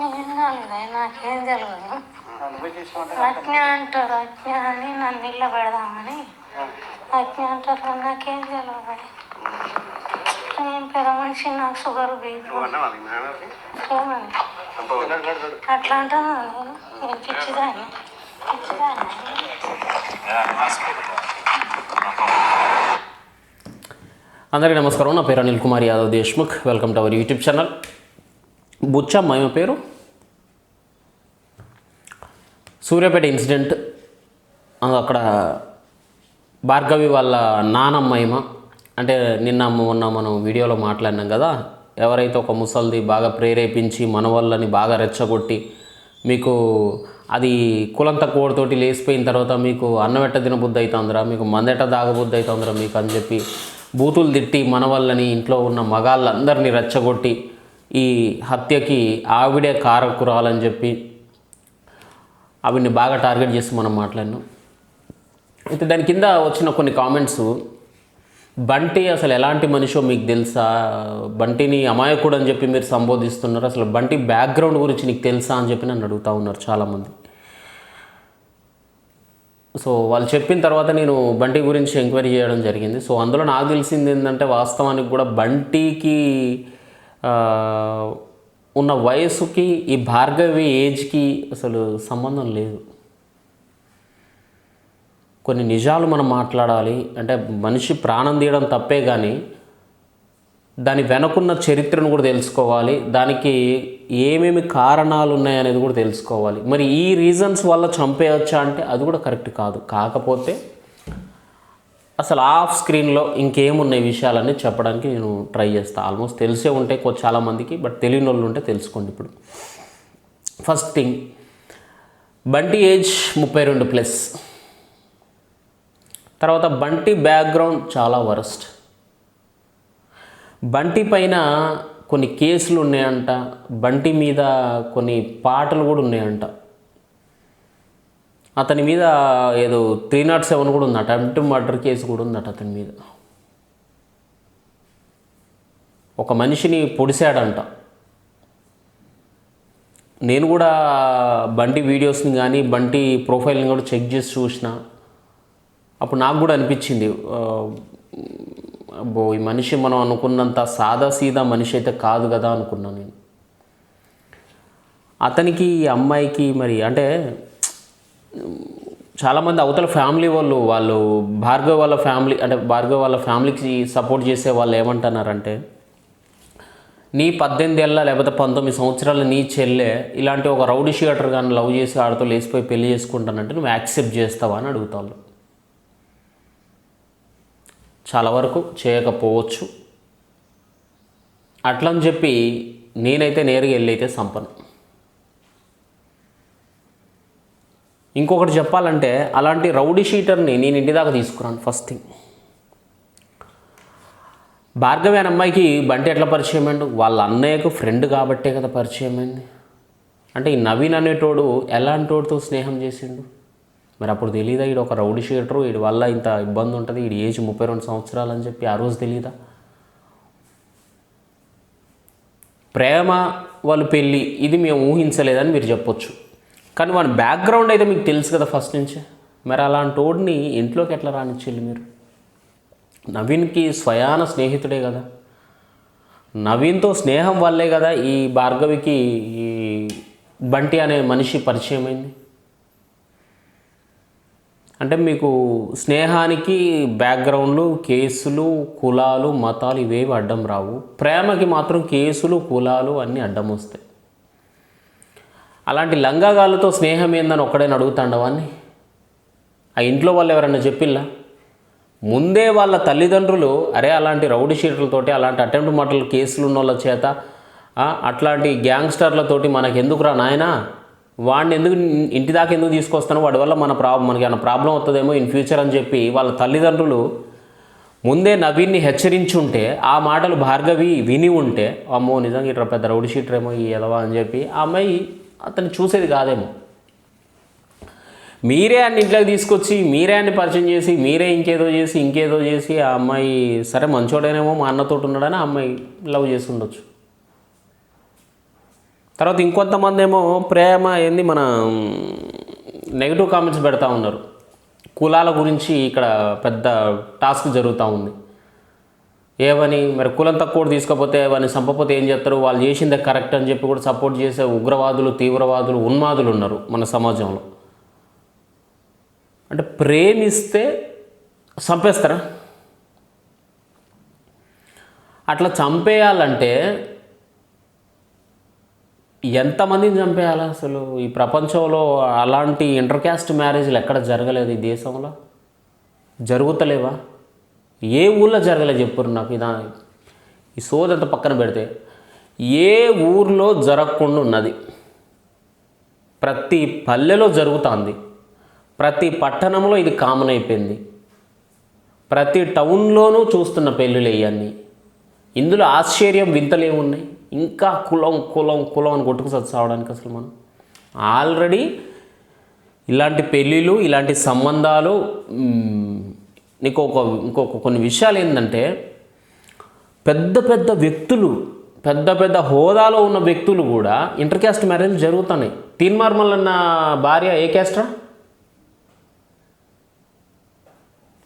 నాకేం తెలియదు అజ్ఞ అంటారు అజ్ఞ అని నన్ను ఇళ్ళ పెడదామని అజ్ఞ అంటారు కానీ నాకేం తెలియదు నేను పెద్ద మనిషి నాకు షుగర్ బీపీ అట్లా అంటాను నేను నేను పిచ్చిదాన్ని. అందరికీ నమస్కారం. నా పేరు Anil Kumar Yadav Deshmukh. Welcome to our YouTube channel Bucchamma ఈమె పేరు? సూర్యాపేట ఇన్సిడెంట్ అది అక్కడ భార్గవి వాళ్ళ నానమ్మ అంటే నిన్న మొన్న మనం వీడియోలో మాట్లాడినాం కదా ఎవరైతే ఒక ముసల్ది బాగా ప్రేరేపించి మన వాళ్ళని బాగా రెచ్చగొట్టి మీకు అది కులంత కోడితోటి లేచిపోయిన తర్వాత మీకు అన్నమెట్ట తినబుద్ధి అవుతుందిరా మీకు మందెట్ట దాగబుద్ధి అవుతుందిరా మీకు అని చెప్పి బూతులు తిట్టి మన వాళ్ళని ఇంట్లో ఉన్న మగాళ్ళందరినీ రెచ్చగొట్టి ఈ హత్యకి ఆవిడే కారకురాలని చెప్పి అవిని బాగా టార్గెట్ చేసి మనం మాట్లాడినాం. అయితే దాని కింద వచ్చిన కొన్ని కామెంట్స్. బంటి అసలు ఎలాంటి మనిషో మీకు తెలుసా? బంటిని అమాయకుడు అని చెప్పి మీరు సంబోధిస్తున్నారు. అసలు బంటి బ్యాక్గ్రౌండ్ గురించి నీకు తెలుసా అని చెప్పి నన్ను అడుగుతూ ఉన్నారు చాలామంది. సో వాళ్ళు చెప్పిన తర్వాత నేను బంటి గురించి ఎంక్వైరీ చేయడం జరిగింది. సో అందులో నాకు తెలిసింది ఏంటంటే వాస్తవానికి కూడా బంటికి ఉన్న వయసుకి ఈ భార్గవి ఏజ్కి అసలు సంబంధం లేదు. కొన్ని నిజాలు మనం మాట్లాడాలి. అంటే మనిషి ప్రాణం తీయడం తప్పే కానీ దాని వెనకున్న చరిత్రను కూడా తెలుసుకోవాలి. దానికి ఏమేమి కారణాలు ఉన్నాయనేది కూడా తెలుసుకోవాలి. మరి ఈ రీజన్స్ వల్ల చంపేయచ్చా అంటే అది కూడా కరెక్ట్ కాదు. కాకపోతే అసలు ఆఫ్ స్క్రీన్లో ఇంకేమున్నాయి విషయాలన్నీ చెప్పడానికి నేను ట్రై చేస్తాను ఆల్మోస్ట్ తెలిసే ఉంటాయి కొ- చాలామందికి బట్ తెలియని వాళ్ళు ఉంటే తెలుసుకోండి ఇప్పుడు. ఫస్ట్ థింగ్ బంటి ఏజ్ ముప్పై రెండు ప్లస్. తర్వాత బంటి బ్యాక్గ్రౌండ్ చాలా వరస్ట్. బంటి పైన కొన్ని కేసులు ఉన్నాయంట బంటి మీద కొన్ని పాటలు కూడా ఉన్నాయంట. అతని మీద ఏదో త్రీ నాట్ సెవెన్ కూడా ఉందట అటెంప్ట్ మర్డర్ కేసు కూడా ఉందట అతని మీద. ఒక మనిషిని పొడిశాడంట. నేను కూడా బంటి వీడియోస్ని కానీ బంటి ప్రొఫైల్ని కూడా చెక్ చేసి చూసిన. అప్పుడు నాకు కూడా అనిపించింది అబ్బో ఈ మనిషి మనం అనుకున్నంత సాదా సీదా మనిషి అయితే కాదు కదా అనుకున్నాను నేను. అతనికి ఈ అమ్మాయికి మరి అంటే చాలామంది అవతల ఫ్యామిలీ వాళ్ళు వాళ్ళు భార్గవ్ వాళ్ళ ఫ్యామిలీ అంటే భార్గవ్ వాళ్ళ ఫ్యామిలీకి సపోర్ట్ చేసే వాళ్ళు ఏమంటున్నారంటే నీ పద్దెనిమిది ఏళ్ళ లేకపోతే పంతొమ్మిది సంవత్సరాల నీ చెల్లె ఇలాంటి ఒక రౌడీ షీటర్ కానీ లవ్ చేసి ఆడితో లేచిపోయి పెళ్ళి చేసుకుంటానంటే నువ్వు యాక్సెప్ట్ చేస్తావా? అని అడుగుతాను చాలా వరకు చేయకపోవచ్చు. అట్లని చెప్పి నేనైతే నేరుగా వెళ్ళి అయితే సంపను. ఇంకొకటి చెప్పాలంటే అలాంటి రౌడీ షీటర్ని నేను ఇంటి దాకా తీసుకురాను ఫస్ట్ థింగ్ భార్గవి అనే అమ్మాయికి బంటి ఎట్లా పరిచయం అండి వాళ్ళ అన్నయ్యకు ఫ్రెండ్ కాబట్టే కదా పరిచయం అయింది. అంటే ఈ నవీన్ అనేటోడు ఎలాంటోడితో స్నేహం చేసిండు? మరి అప్పుడు తెలియదా ఈడు ఒక రౌడీ షీటరు? వీడి వల్ల ఇంత ఇబ్బంది ఉంటుంది? వీడి ఏజ్ ముప్పై రెండు సంవత్సరాలు అని చెప్పి ఆ రోజు తెలియదా ప్రేమ వాళ్ళు పెళ్ళి ఇది మేము ఊహించలేదని మీరు చెప్పొచ్చు. కానీ వాడి బ్యాక్గ్రౌండ్ అయితే మీకు తెలుసు కదా ఫస్ట్ నుంచే. మరి అలాంటి ఓడిని ఇంట్లోకి ఎట్లా రానిచ్చేళ్ళు మీరు? నవీన్కి స్వయాన స్నేహితుడే కదా. నవీన్తో స్నేహం వల్లే కదా ఈ భార్గవికి ఈ బంటి అనే మనిషి పరిచయం అయింది. అంటే మీకు స్నేహానికి బ్యాక్గ్రౌండ్లు కేసులు కులాలు మతాలు ఇవేవి అడ్డం రావు. ప్రేమకి మాత్రం కేసులు కులాలు అన్నీ అడ్డం వస్తాయి. అలాంటి లంగాగాళ్ళతో స్నేహం ఏందని ఒక్కడైనా అడుగుతాండవాన్ని ఆ ఇంట్లో వాళ్ళు ఎవరన్నా చెప్పిల్లా? ముందే వాళ్ళ తల్లిదండ్రులు అరే అలాంటి రౌడీ షీట్లతోటి అలాంటి అటెంప్ట్ మటల్ కేసులు ఉన్న వాళ్ళ చేత అట్లాంటి గ్యాంగ్స్టర్లతోటి మనకి ఎందుకురా నాయనా? వాడిని ఎందుకు ఇంటి దాకా ఎందుకు తీసుకొస్తాను వాడి వల్ల మన ప్రాబ్లం మనకి ఏమైనా ప్రాబ్లం వస్తుందేమో ఇన్ ఫ్యూచర్ అని చెప్పి వాళ్ళ తల్లిదండ్రులు ముందే నవీన్ని హెచ్చరించుంటే ఆ మాటలు భార్గవి విని ఉంటే అమ్మో నిజంగా ఇట్లా పెద్ద రౌడీ షీటర్ ఏమో ఈ ఎదవా అని చెప్పి ఆ అమ్మాయి అతను చూసేది కాదేమో. మీరే అన్ని ఇంట్లోకి తీసుకొచ్చి మీరే అన్ని పరిచయం చేసి మీరే ఇంకేదో చేసి ఇంకేదో చేసి ఆ అమ్మాయి సరే మంచోడేనేమో మా అన్నతోటి ఉన్నాడని ఆ అమ్మాయి లవ్ చేసి ఉండొచ్చు. తర్వాత ఇంకొంతమంది ఏమో ప్రేమ ఏంది మన నెగిటివ్ కామెంట్స్ పెడతా ఉన్నారు. కులాల గురించి ఇక్కడ పెద్ద టాస్క్ జరుగుతూ ఉంది. ఏమని మరి కులం తక్కువ తీసుకపోతే వాడిని చంపపోతే ఏం చేస్తారు? వాళ్ళు చేసిందే కరెక్ట్ అని చెప్పి కూడా సపోర్ట్ చేసే ఉగ్రవాదులు తీవ్రవాదులు ఉన్మాదులు ఉన్నారు మన సమాజంలో. అంటే ప్రేమిస్తే చంపేస్తారా? అట్లా చంపేయాలంటే ఎంతమందిని చంపేయాలి అసలు? ఈ ప్రపంచంలో అలాంటి ఇంటర్ క్యాస్ట్ మ్యారేజ్లు ఎక్కడ జరగలేదు ఈ దేశంలో? జరుగుతలేవా? ఏ ఊళ్ళో జరగలేదు చెప్పుర్రు నాకు ఇదా ఈ సోదంతా పక్కన పెడితే. ఏ ఊర్లో జరగకుండా ఉన్నది. ప్రతి పల్లెలో జరుగుతుంది. ప్రతి పట్టణంలో ఇది కామన్ అయిపోయింది. ప్రతి టౌన్లోనూ చూస్తున్న పెళ్ళిళ్ళు ఇవన్నీ. ఇందులో ఆశ్చర్యం వింతలేమున్నాయి ఇంకా కులం కులం కులం అని కొట్టుకు సావడానికి అసలు మనం. ఆల్రెడీ ఇలాంటి పెళ్ళిళ్ళు ఇలాంటి సంబంధాలు నీకు ఒక ఇంకొక కొన్ని విషయాలు ఏంటంటే పెద్ద పెద్ద వ్యక్తులు పెద్ద పెద్ద హోదాలో ఉన్న వ్యక్తులు కూడా ఇంటర్ క్యాస్ట్ మ్యారేజ్ జరుగుతున్నాయి తీన్మార్మల్ అన్న భార్య ఏ క్యాస్ట్రా?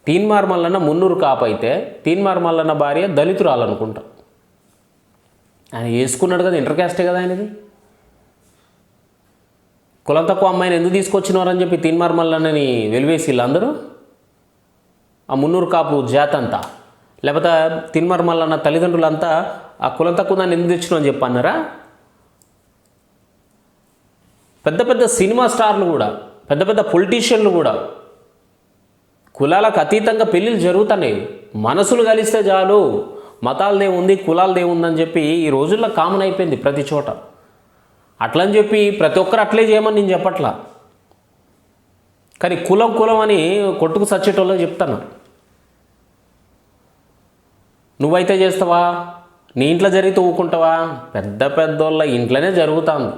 తీన్మార్ అన్న మున్నూరు కాపు అయితే తీన్మార్ అన్న భార్య దళితురాలనుకుంటా. ఆయన వేసుకున్నాడు కదా ఇంటర్ క్యాస్టే కదా ఆయనది. కులం తక్కువ అమ్మాయిని ఎందుకు తీసుకొచ్చినారని చెప్పి తీన్మార్మల్ అన్నని వెలివేసి వీళ్ళందరూ ఆ మున్నూరు కాపు జాతంతా లేకపోతే తిన్మార్ మల్లన్న తల్లిదండ్రులంతా ఆ కులం తక్కువ దాన్ని ఎందుకు తెచ్చినావు అని చెప్పన్నారా? పెద్ద పెద్ద సినిమా స్టార్లు కూడా పెద్ద పెద్ద పొలిటీషియన్లు కూడా కులాలకు అతీతంగా పెళ్ళిళ్ళు జరుగుతున్నాయి. మనసులు కలిస్తే చాలు మతాలదే ఉంది కులాలదే ఉందని చెప్పి ఈ రోజుల్లో కామన్ అయిపోయింది ప్రతి చోట. అట్లని చెప్పి ప్రతి ఒక్కరు అట్లే చేయమని నేను చెప్పట్లా. కానీ కులం కులం అని కొట్టుకు సచ్చేటోళ్ళకి చెప్తాను. నువ్వైతే చేస్తావా? నీ ఇంట్లో జరిగితే ఊకుంటావా? పెద్ద పెద్దోళ్ళ ఇంట్లోనే జరుగుతాను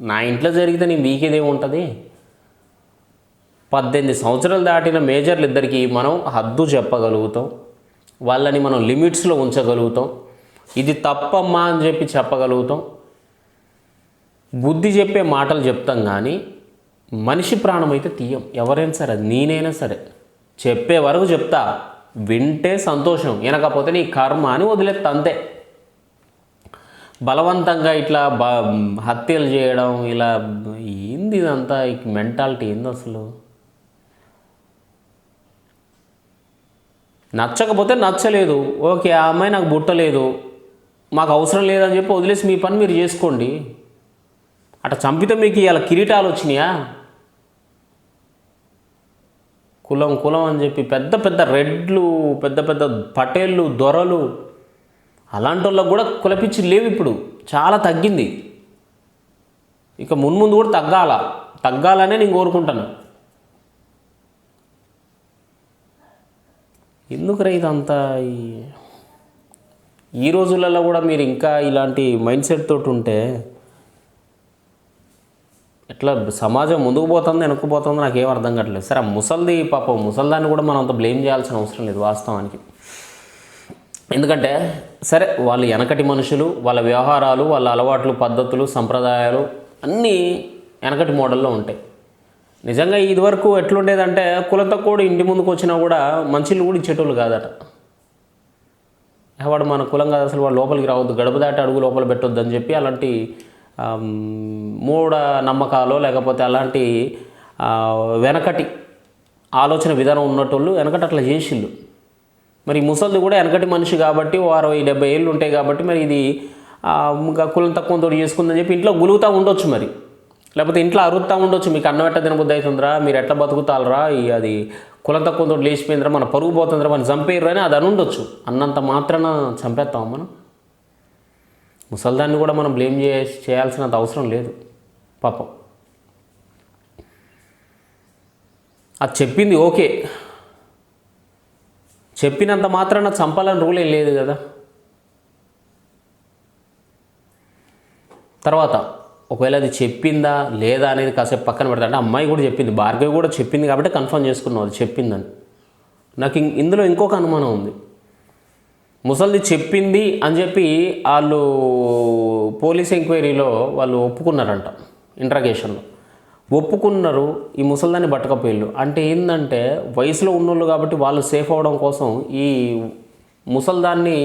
నా ఇంట్లో జరిగితే నీ మీకేదేముంటుంది పద్దెనిమిది సంవత్సరాలు దాటిన మేజర్లు ఇద్దరికి మనం హద్దు చెప్పగలుగుతాం. వాళ్ళని మనం లిమిట్స్లో ఉంచగలుగుతాం. ఇది తప్పమ్మా అని చెప్పి చెప్పగలుగుతాం. బుద్ధి చెప్పే మాటలు చెప్తాం కానీ మనిషి ప్రాణం అయితే తీయం. ఎవరైనా సరే అది నేనైనా సరే చెప్పే వరకు చెప్తా వింటే సంతోషం. వినకపోతే నీ కర్మ అని వదిలేస్తా అంతే. బలవంతంగా ఇట్లా బ హత్యలు చేయడం ఇలా ఏంది ఇదంతా? ఈ మెంటాలిటీ ఏంది అసలు? నచ్చకపోతే నచ్చలేదు. ఓకే ఆ అమ్మాయి నాకు బుట్టలేదు మాకు అవసరం లేదని చెప్పి వదిలేసి మీ పని మీరు చేసుకోండి. అట్లా చంపితే మీకు ఇలా కిరీటాలు వచ్చినాయా? కులం కులం అని చెప్పి పెద్ద పెద్ద రెడ్లు పెద్ద పెద్ద పటేళ్ళు దొరలు అలాంటి వాళ్ళకు కూడా కులపిచ్చి లేవు ఇప్పుడు. చాలా తగ్గింది. ఇక మున్ముందు కూడా తగ్గాల. తగ్గాలనే నేను కోరుకుంటాను. ఎందుకు ఇదంతా ఈ ఈ రోజులలో కూడా మీరు ఇంకా ఇలాంటి మైండ్ సెట్ తోటి ఉంటే ఎట్లా సమాజం ముందుకు పోతుంది వెనక్కు నాకు నాకేం అర్థం కావట్లేదు. సరే ముసల్ది పాపం ముసల్దాన్ని కూడా మనం అంత బ్లేమ్ చేయాల్సిన అవసరం లేదు వాస్తవానికి. ఎందుకంటే సరే వాళ్ళు వెనకటి మనుషులు వాళ్ళ వ్యవహారాలు వాళ్ళ అలవాట్లు పద్ధతులు సంప్రదాయాలు అన్నీ వెనకటి మోడల్లో ఉంటాయి. నిజంగా ఇదివరకు ఎట్లుండేదంటే కుల కూడా ఇంటి ముందుకు వచ్చినా కూడా మంచిలు కూడా ఇచ్చేటోళ్ళు కాదట. వాడు మన కులం కాదు అసలు వాడు లోపలికి రావద్దు గడప దాటి అడుగు లోపల పెట్టొద్దు అని చెప్పి అలాంటి మూఢ నమ్మకాలు లేకపోతే అలాంటి వెనకటి ఆలోచన విధానం ఉన్నటోళ్ళు వెనకటి అట్లా చేసిండు మరి ముసలిది కూడా వెనకటి మనిషి కాబట్టి ఓ అరవై డెబ్బై ఏళ్ళు ఉంటాయి కాబట్టి మరి ఇది ఇంకా కులం తక్కువ తోడు చేసుకుందని చెప్పి ఇంట్లో గులుగుతూ ఉండొచ్చు మరి. లేకపోతే ఇంట్లో అరుగుతూ ఉండొచ్చు. మీకు అన్నం ఎట్ట తినబుద్ధి అవుతుందిరా? మీరు ఎట్లా బతుకుతారా ఈ అది కులం తక్కువ తోడు లేచిపోయిందిరా? మన పరుగు పోతుందిరా? మనం చంపేయరు అని అది అని ఉండొచ్చు. అన్నంత మాత్రాన చంపేస్తాం మనం. ముసల్దాన్ని కూడా మనం బ్లేమ్ చే చేయాల్సినంత అవసరం లేదు. పాపం. అది చెప్పింది ఓకే. చెప్పినంత మాత్రాన చంపాలని రూల్ ఏం లేదు కదా. తర్వాత ఒకవేళ అది చెప్పిందా లేదా అనేది కాసేపు పక్కన పెడతా. అంటే అమ్మాయి కూడా చెప్పింది భార్గవి కూడా చెప్పింది కాబట్టి కన్ఫర్మ్ చేసుకున్నావు అది చెప్పిందని. నాకు ఇం- ఇందులో ఇంకొక అనుమానం ఉంది. ముసలిది చెప్పింది అని చెప్పి వాళ్ళు పోలీస్ ఎంక్వైరీలో వాళ్ళు ఒప్పుకున్నారంట ఇంట్రాగేషన్లో ఒప్పుకున్నారు ఈ ముసలిదాన్ని పట్టకపోయిళ్ళు. అంటే ఏంటంటే వయసులో ఉన్నోళ్ళు కాబట్టి వాళ్ళు సేఫ్ అవ్వడం కోసం ఈ ముసలిదాన్ని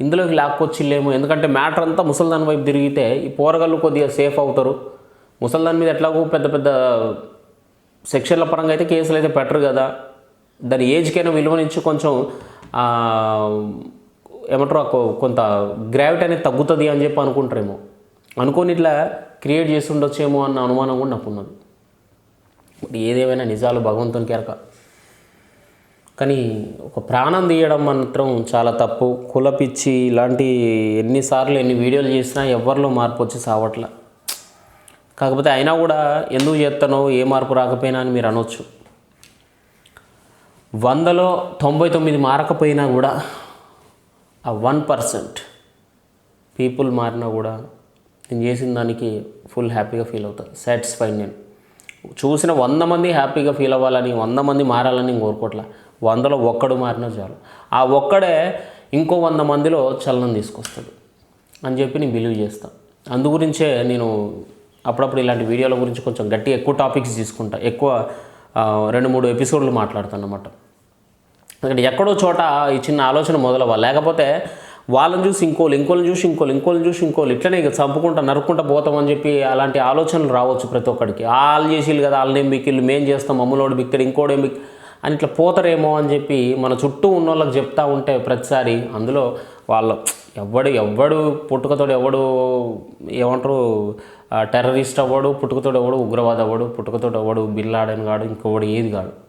ఇందులోకి లాక్కొచ్చిల్లేమో. ఎందుకంటే మ్యాటర్ అంతా ముసలిదాని వైపు తిరిగితే ఈ పోరగాళ్ళు కొద్దిగా సేఫ్ అవుతారు. ముసలిదాని మీద ఎట్లాగో పెద్ద పెద్ద సెక్షన్ల పరంగా అయితే కేసులు అయితే పెట్టరు కదా. దాని ఏజ్కైనా విలువనిచ్చి కొంచెం ఏమంటారు కొంత గ్రావిటీ అనేది తగ్గుతుంది అని చెప్పి అనుకుంటారేమో. అనుకోని ఇట్లా క్రియేట్ చేసి ఉండొచ్చేమో అన్న అనుమానం కూడా నాకు ఉన్నది. ఏదేమైనా నిజాలు భగవంతునికి ఎరక. కానీ ఒక ప్రాణం తీయడం మాత్రం చాలా తప్పు. కులపిచ్చి ఇలాంటి ఎన్నిసార్లు ఎన్ని వీడియోలు చేసినా ఎవరిలో మార్పు వచ్చి సావట్ల. కాకపోతే అయినా కూడా ఎందుకు చేస్తానో ఏ మార్పు రాకపోయినా అని మీరు అనొచ్చు. వందలో తొంభై తొమ్మిది మారకపోయినా కూడా ఆ వన్ పర్సెంట్ పీపుల్ మారినా కూడా నేను చేసిన దానికి ఫుల్ హ్యాపీగా ఫీల్ అవుతాను. సాటిస్ఫైడ్ నేను. చూసిన వంద మంది హ్యాపీగా ఫీల్ అవ్వాలని వంద మంది మారాలని నేను కోరుకోవట్లే వందలో ఒక్కడు మారినా చాలు. ఆ ఒక్కడే ఇంకో వంద మందిలో చలనం తీసుకొస్తాడు అని చెప్పి నేను బిలీవ్ చేస్తాను అందు గురించే నేను అప్పుడప్పుడు ఇలాంటి వీడియోల గురించి కొంచెం గట్టి ఎక్కువ టాపిక్స్ తీసుకుంటా. ఎక్కువ రెండు మూడు ఎపిసోడ్లు మాట్లాడతాను అన్నమాట ఎందుకంటే ఎక్కడో చోట ఈ చిన్న ఆలోచన మొదలవ్వాలి. లేకపోతే వాళ్ళని చూసి ఇంకోళ్ళు ఇంకోళ్ళని చూసి ఇంకోళ్ళు ఇంకోళ్ళని చూసి ఇంకోళ్ళు ఇట్లనే ఇక చంపుకుంటా నరుక్కుంటా పోతామని చెప్పి అలాంటి ఆలోచనలు రావచ్చు ప్రతి ఒక్కడికి. వాళ్ళు చేసిళ్ళు కదా వాళ్ళనేం బిక్కిళ్ళు మేం చేస్తాం మమ్మలోడు బిక్కడు ఇంకోడేం బిక్ అని ఇట్లా పోతారేమో అని చెప్పి మన చుట్టూ ఉన్న వాళ్ళకి చెప్తా ఉంటే ప్రతిసారి అందులో వాళ్ళు ఎవడు ఎవడు పుట్టుకతోడు ఎవడు ఏమంటారు టెర్రరిస్ట్ అవ్వడు పుట్టుకతోడు ఎవడు ఉగ్రవాద అవ్వడు పుట్టుకతోడు ఎవడు బిల్లాడని కాడు ఇంకొకడు ఏది కాడు.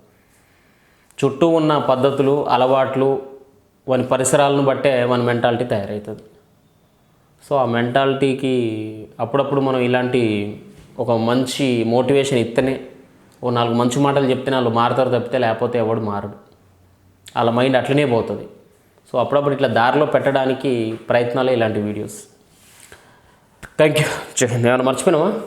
చుట్టూ ఉన్న పద్ధతులు అలవాట్లు వాని పరిసరాలను బట్టే మన మెంటాలిటీ తయారవుతుంది సో ఆ మెంటాలిటీకి అప్పుడప్పుడు మనం ఇలాంటి ఒక మంచి మోటివేషన్ ఇస్తేనే ఓ నాలుగు మంచి మాటలు చెప్తే వాళ్ళు మారుతారు తప్పితే లేకపోతే ఎవడు మారడు. వాళ్ళ మైండ్ అట్లనే పోతుంది. సో అప్పుడప్పుడు ఇట్లా దారిలో పెట్టడానికి ప్రయత్నాలే ఇలాంటి వీడియోస్. Thank you. ఏమైనా మర్చిపోయినావా?